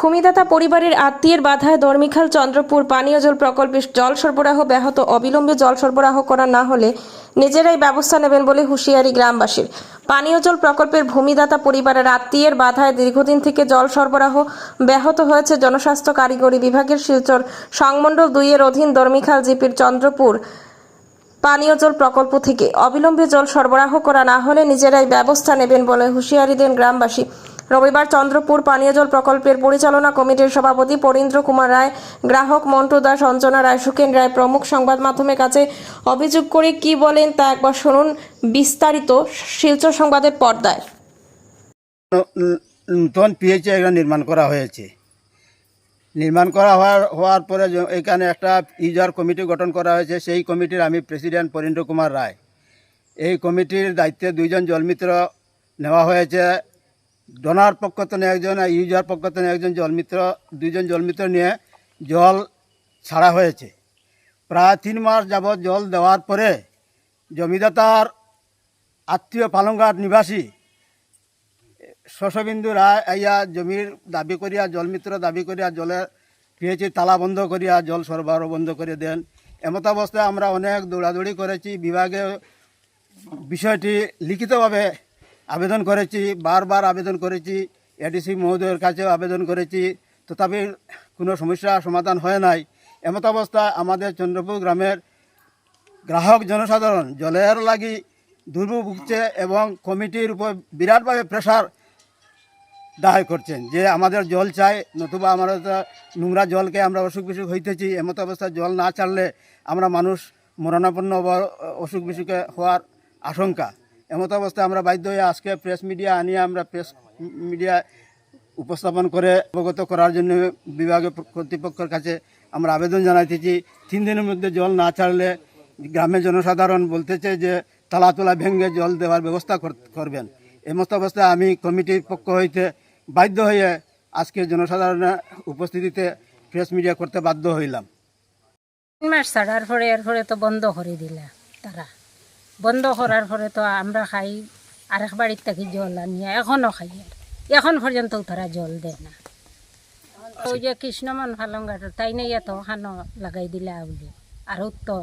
ভূমিদাতা পরিবারের আত্মীয়ের বাধায় দর্মিখাল চন্দ্রপুর পানীয় জল প্রকল্পে জল সরবরাহ ব্যাহত, অবিলম্বে জল সরবরাহ করা না হলে নিজেরাই ব্যবস্থা নেবেন বলে হুঁশিয়ারি গ্রামবাসীর। পানীয় জল প্রকল্পের ভূমিদাতা পরিবারের আত্মীয়ের বাধায় দীর্ঘদিন থেকে জল সরবরাহ ব্যাহত হয়েছে জনস্বাস্থ্য কারিগরি বিভাগের শিলচর সংমণ্ডল দুইয়ের অধীন দর্মিখাল জিপির চন্দ্রপুর পানীয় জল প্রকল্প থেকে। অবিলম্বে জল সরবরাহ করা না হলে নিজেরাই ব্যবস্থা নেবেন বলে হুঁশিয়ারি দেন গ্রামবাসী। রবিবার চন্দ্রপুর পানীয় জল প্রকল্পের পরিচালনা কমিটির সভাপতি পরীন্দ্র কুমার রায়, গ্রাহক মন্টু দাস, অঞ্জনা রায়, সুখেন রায় প্রমুখ সংবাদ মাধ্যমের কাছে অভিযোগ করে কি বলেন তা একবার শুনুন বিস্তারিত শিলচর সংবাদের পর্দায়। নতুন পিএইচ এখানে নির্মাণ করা হয়েছে। নির্মাণ করা হওয়ার হওয়ার পরে এখানে একটা ইউজার কমিটি গঠন করা হয়েছে। সেই কমিটির আমি প্রেসিডেন্ট পরীন্দ্র কুমার রায়। এই কমিটির দায়িত্বে দুইজন জলমিত্র নেওয়া হয়েছে। ডোনার পক্ষ থেকে একজন আর ইউজার পক্ষ থেকে একজন জলমিত্র দুইজন জলমিত্র নিয়ে জল ছাড়া হয়েছে। প্রায় তিন মাস যাবৎ জল দেওয়ার পরে জমিদাতার আত্মীয় পালংঘাট নিবাসী শশবিন্দু রায় আইয়া জমির দাবি করিয়া জলমিত্র দাবি করিয়া জলের পিএইচি তালা বন্ধ করিয়া জল সরবরাহ বন্ধ করে দেন। এমত অবস্থায় আমরা অনেক দৌড়াদৌড়ি করেছি। বিভাগে বিষয়টি লিখিতভাবে আবেদন করেছি, বারবার আবেদন করেছি এডিসি মহোদয়ের কাছেও আবেদন করেছি। তথাপি কোনো সমস্যা, সমাধান হয় নাই। এমত অবস্থায় আমাদের চন্দ্রপুর গ্রামের গ্রাহক জনসাধারণ জলের লাগি দুর্ভোগ ভুগছে এবং কমিটির উপর বিরাটভাবে প্রেশার দায় করছেন যে আমাদের জল চাই, নতুবা আমরা নোংরা জলকে আমরা অসুখ বিসুখ হইতেছি, এমত অবস্থায় জল না ছাড়লে আমরা মানুষ মরণাপন্ন অসুখ বিসুখে হওয়ার আশঙ্কা। এমত অবস্থায় আমরা বাধ্য হয়ে আজকে প্রেস মিডিয়া আনিয়ে আমরা প্রেস মিডিয়া উপস্থাপন করে অবগত করার জন্য বিভাগীয় কর্তৃপক্ষের কাছে আমরা আবেদন জানাইতেছি। তিন দিনের মধ্যে জল না ছাড়লে গ্রামের জনসাধারণ বলতেছে যে তালা তোলা ভেঙে জল দেওয়ার ব্যবস্থা কর- করবেন। এমত অবস্থায় আমি কমিটির পক্ষ হইতে বাধ্য হয়ে আজকে জনসাধারণের উপস্থিতিতে প্রেস মিডিয়া করতে বাধ্য হইলাম। মাস ছাড়ার পরে এরপরে তো বন্ধ করে দিলা তারা। বন্ধ করার পরে তো আমরা খাই আরেক বাড়ির থেকে জল আনিয়া এখনও খাই আর এখন পর্যন্ত তারা জল দেয় না। ওই যে কৃষ্ণমন ফালঙ্গাটা তাই নিয়ে তো ওখানো লাগাই দিলে আউলি। আর তো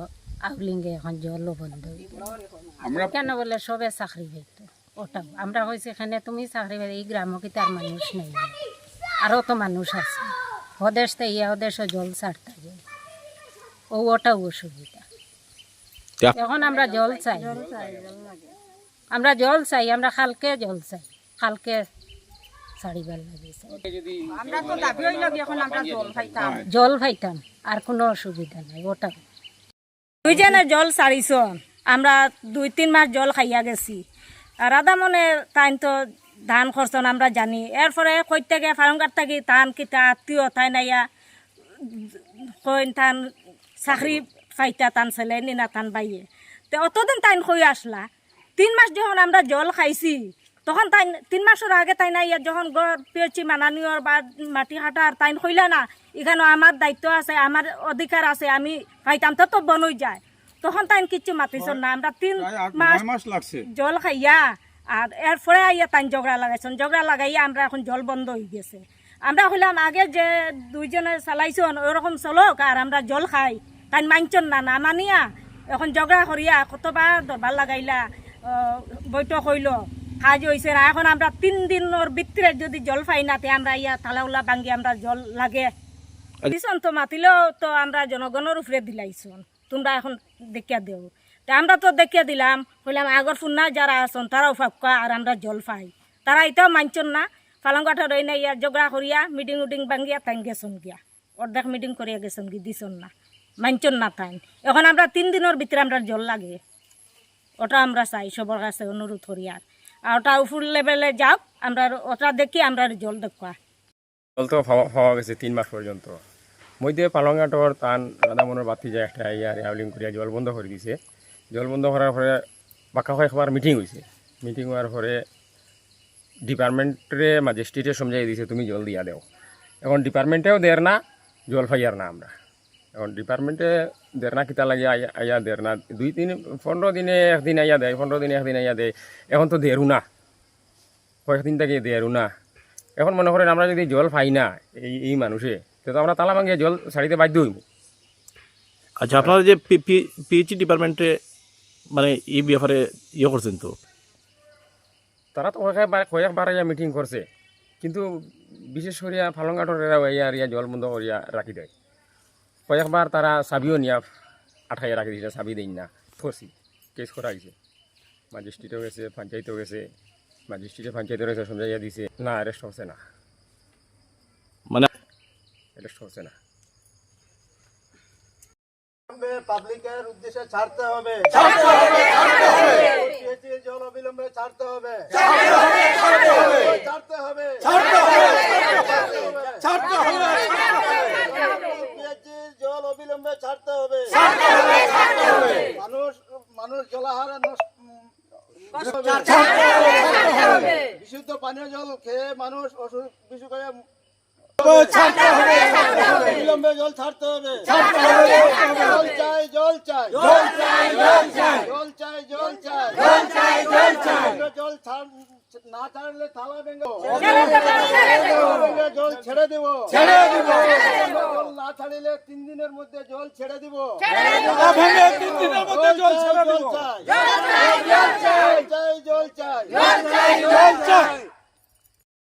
আউলিঙ্গে এখন জলও বন্ধ কেন বলে সবে চাকরি পাইতো ওটাও আমরা কইছি এখানে তুমি চাকরি পাই এই গ্রামও কি তার মানুষ নেই? আরও তো মানুষ আছে। হদেশ তাই ইয়া হদেশও জল ছাড়তে যায় ও ওটাও অসুবিধা। এখন আমরা জল চাই। আমরা জল চাই আমরা খালকে জল চাই। খালকে জল পাইতাম আর কোনো অসুবিধা নাই ওটাও দুইজনে জল ছাড়িছ আমরা দুই তিন মাস জল খাইয়া গেছি। আর আদা মনে তাইন তো ধান খরচন আমরা জানি। এরপরে কই থেকে ফারঙ্গার থাকি ধান কিতা আত্মীয় তাই নাইয়া কই তান চাকরি ফাইতা টান ছেলে নিনা টান বাইয়ে। তো অতদিন তাইন কই আসলা। তিন মাস যখন আমরা জল খাইছি তখন তাই তিন মাসের আগে তাই না ইয়াত যখন গড় পেয়েছি মানানিয়র বা মাটি হাঁটার তাই কইলা না। এখানে আমার দায়িত্ব আছে আমার অধিকার আছে আমি খাইতাম তো তো বনই যায়। তখন তাই কিচ্ছু মাতিছ না। আমরা তিন মাস জল খাইয়া আর এরপরে আইয়া তাই ঝগড়া লাগাইছেন। ঝগড়া লাগাইয়া আমরা এখন জল বন্ধ হয়ে গেছে। আমরা হইলাম আগে যে দুইজনে চালাইছন ওরকম চলক আর আমরা জল খাই। তাই মানছন না না মানিয়া। এখন ঝগড়া করিয়া কতবার দরবার লাগাইলা বৈঠক হইল কাজ হয়েছে না এখন আমরা তিন দিনের ভিতরে যদি জল পাই না তে আমরা ইয়া তালাউলা ভাঙ্গি আমরা জল লাগে। দিছন তো মাতিলেও তো আমরা জনগণের উপরে দিলাইছন। তোমরা এখন দেখিয়া দেও। তা আমরা তো দেখিয়া দিলাম হইলাম আগর ফুন্না যারা আছেন তারাও ফাঁকা আর আমরা জল পাই। তারা এটাও মানছন না ফালাঙ্গাটা রই না ইয়া ঝগড়া করিয়া মিটিং উটিং ভাঙ্গিয়া তাই গেছন গিয়া। অর্ধেক মিটিং করিয়া গেছন কি দিছন না। মানছন না তাই এখন আমরা তিন দিনের ভিতরে আমরা জল লাগে। ওটা আমরা চাই, সবার কাছে অনুরোধ করি আর। আর ওটা উপর লেভেলে যাও আমরা ওটা দেখি, আমরা জল দেখা জল তো পাওয়া গেছে তিন মাস পর্যন্ত। মধ্যে পালংঘাটর টান রাধামনের বাতি যায় একটা ইয়ার হাউলিং করিয়া জল বন্ধ করে দিছে। জল বন্ধ করার পরে বাঁকা হয়ে খাবার মিটিং হয়েছে মিটিং হওয়ার পরে ডিপার্টমেন্টে ম্যাজিস্ট্রেটে সমঝাই দিছে, তুমি জল দিয়া দেও। এখন ডিপার্টমেন্টেও দের না, জল ফাইয়ার না আমরা। এখন ডিপার্টমেন্টে দের না কিতা লাগে আইয়া আইয়া দের না দুই তিন পনেরো দিনে একদিন আইয়া দেয় পনেরো দিনে একদিন আইয়া দেয়। এখন তো দেরু না কয়েকদিন থেকে দেরু না এখন মনে করেন আমরা যদি জল পাই না এই এই মানুষে তো আমরা তালা ভাঙিয়ে জল ছাড়িতে বাধ্য হইব আচ্ছা আপনারা যে পিএইচই ডিপার্টমেন্টে মানে এই ব্যাপারে ইয়ে করছেন তো? তারা তো কয়েকবার কয়েকবার ইয়া মিটিং করছে। কিন্তু বিশেষ করিয়া ফালংঘাটর এরা ইয়া ইয়া জল বন্ধ করিয়া রাখি দেয়। কয়েকবার তারা চাবিও নিয়া আঠাইয়া রাখি দিছে চাবি দেন না ফসি কেস করা গেছে ম্যাজিস্ট্রেটও গেছে পঞ্চায়েতও গেছে ম্যাজিস্ট্রেটে পঞ্চায়েতের গেছে সমঝাইয়া দিছে না অ্যারেস্ট হচ্ছে না মানে অ্যারেস্ট হচ্ছে না পাবলিকের উদ্দেশ্যে ছাড়তে হবে জল অবিলম্বে ছাড়তে হবে ছাড়তে হবে পিএইচই জল অবিলম্বে ছাড়তে হবে। মানুষ মানুষ জলাহারা বিশুদ্ধ পানীয় জল খেয়ে মানুষ অসুখ বিশুদ্ধ বিলম্বে জল ছাড়তে হবে। জল চাই জল চাই। জল চাই জল চাই। জল চাই জল চাই। জল না ছাড়লে থালা ভেঙে জল ছেড়ে দেবো। ছেড়ে দেবো। ছাড়িলে তিন দিনের মধ্যে জল ছেড়ে দিব। তিন দিনের মধ্যে জল ছেড়ে দিব। জল চাই। জল চাই জল চাই। জল চাই।